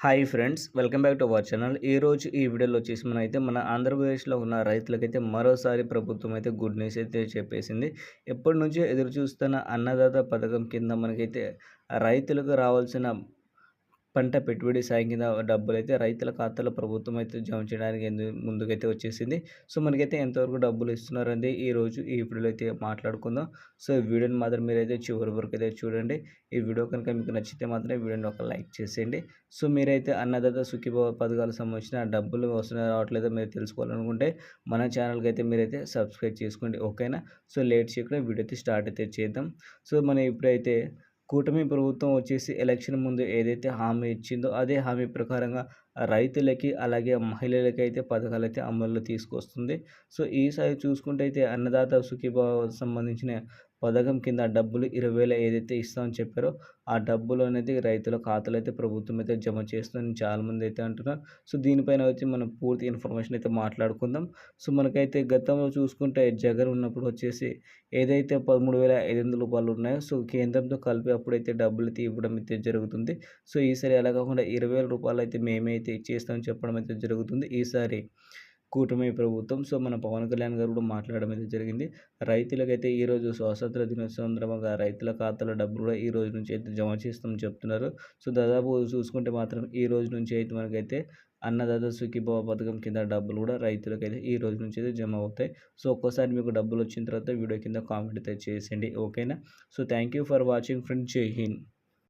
Hi friends welcome back to our channel. ఈ రోజు ఈ వీడియోలో వచ్చేసి మన అయితే మన ఆంధ్రప్రదేశ్లో ఉన్న రైతులకైతే మరోసారి ప్రభుత్వం అయితే గుడ్ న్యూస్ అయితే చెప్పేసింది. ఎప్పటి నుంచో ఎదురు చూస్తున్న అన్నదాత పథకం కింద మనకైతే రైతులకు రావాల్సిన పంట పెట్టుబడి సాయం కింద డబ్బులు అయితే రైతుల ఖాతాలో ప్రభుత్వం అయితే జమ చేయడానికి ముందుకైతే వచ్చేసింది. సో మనకైతే ఎంతవరకు డబ్బులు ఇస్తున్నారండి ఈ రోజు ఈ వీడియోలో అయితే మాట్లాడుకుందాం. సో ఈ వీడియోని మాత్రం మీరైతే చివరి వరకు అయితే చూడండి. ఈ వీడియో కనుక మీకు నచ్చితే మాత్రం ఈ వీడియోని ఒక లైక్ చేసేయండి. సో మీరైతే అన్నదాత సుఖీభవ పథకాలకు సంబంధించిన డబ్బులు వస్తున్నాయో రావట్లేదో మీరు తెలుసుకోవాలనుకుంటే మన ఛానల్కి అయితే మీరైతే సబ్స్క్రైబ్ చేసుకోండి. ఓకేనా? సో లేట్ చేయకుండా వీడియో అయితే స్టార్ట్ అయితే చేద్దాం. సో మనం ఇప్పుడైతే కూటమి ప్రభుత్వం వచ్చేసి ఎలక్షన్ ముందు ఏదైతే హామీ ఇచ్చిందో అదే హామీ ప్రకారంగా రైతులకి అలాగే మహిళలకి అయితే పథకాలు అయితే అమల్లో తీసుకొస్తుంది. సో ఈసారి చూసుకుంటే అయితే అన్నదాత సుఖీభావ సంబంధించిన పథకం కింద డబ్బులు ఇరవై వేల ఏదైతే ఇస్తామని చెప్పారో ఆ డబ్బులు అనేది రైతుల ఖాతాలో అయితే ప్రభుత్వం అయితే జమ చేస్తుందని చాలామంది అయితే అంటున్నారు. సో దీనిపైన వచ్చి మనం పూర్తి ఇన్ఫర్మేషన్ అయితే మాట్లాడుకుందాం. సో మనకైతే గతంలో చూసుకుంటే జగన్ ఉన్నప్పుడు వచ్చేసి ఏదైతే పదమూడు వేల ఐదు వందల రూపాయలు ఉన్నాయో సో కేంద్రంతో కలిపి అప్పుడైతే డబ్బులు అయితే ఇవ్వడం అయితే జరుగుతుంది. సో ఈసారి అలా కాకుండా ఇరవై వేల రూపాయలు అయితే మేమే అయితే ఇచ్చేస్తామని చెప్పడం అయితే జరుగుతుంది. ఈసారి కూటమి ప్రభుత్వం. సో మన పవన్ కళ్యాణ్ గారు కూడా మాట్లాడడం అయితే జరిగింది. రైతులకైతే ఈరోజు స్వాతంత్ర దినోత్సవం సందర్భంగా రైతుల ఖాతాలో డబ్బులు కూడా ఈ రోజు నుంచి అయితే జమ చేస్తామని చెప్తున్నారు. సో దాదాపు చూసుకుంటే మాత్రం ఈ రోజు నుంచి అయితే మనకైతే అన్నదాత సుఖీభవ పథకం కింద డబ్బులు కూడా రైతులకైతే ఈ రోజు నుంచి అయితే జమ అవుతాయి. సో ఒక్కసారి మీకు డబ్బులు వచ్చిన తర్వాత వీడియో కింద కామెంట్ అయితే చేసేయండి. ఓకేనా? So thank you for watching friend Jai Hind.